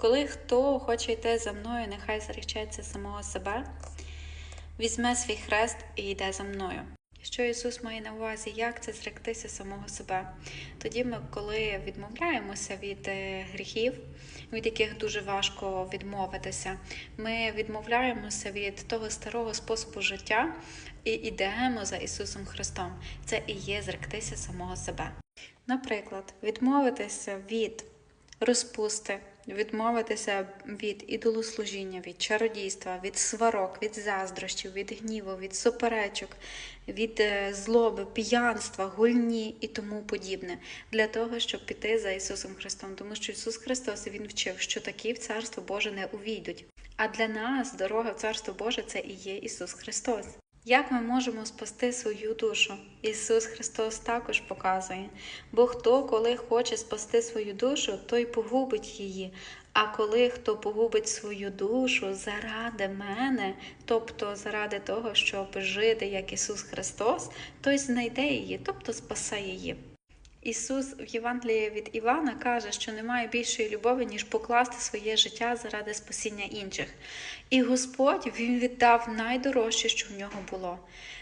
Коли хто хоче йти за мною, нехай зречеться самого себе, візьме свій хрест і йде за мною. Що Ісус має на увазі, як це зректися самого себе? Тоді ми, коли відмовляємося від е, гріхів, від яких дуже важко відмовитися, ми відмовляємося від того старого способу життя і йдемо за Ісусом Христом. Це і є зректися самого себе. Наприклад, відмовитися від розпусти, відмовитися від ідолослужіння, від чародійства, від сварок, від заздрощів, від гніву, від суперечок, від е, злоби, п'янства, гульні і тому подібне, для того, щоб піти за Ісусом Христом, тому що Ісус Христос Він вчив, що такі в Царство Боже не увійдуть. А для нас дорога в Царство Боже це і є Ісус Христос. Як ми можемо спасти свою душу? Ісус Христос також показує. Бо хто, коли хоче спасти свою душу, той погубить її. А коли хто погубить свою душу заради мене, тобто заради того, щоб жити як Ісус Христос, той знайде її, тобто спасе її. Ісус в Євангелії від Івана каже, що немає більшої любові, ніж покласти своє життя заради спасіння інших. І Господь Він віддав найдорожче, що в нього було,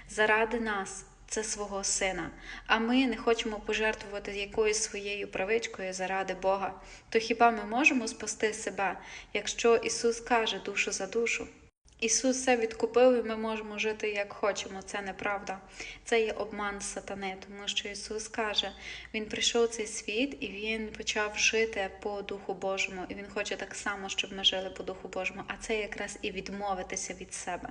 заради нас. Це свого сина, а ми не хочемо пожертвувати якоюсь своєю правичкою заради Бога. То хіба ми можемо спасти себе, якщо Ісус каже душу за душу? Ісус все відкупив, і ми можемо жити як хочемо. Це неправда. Це є обман сатани, тому що Ісус каже, Він прийшов в цей світ і Він почав жити по Духу Божому. І Він хоче так само, щоб ми жили по Духу Божому. А це якраз і відмовитися від себе.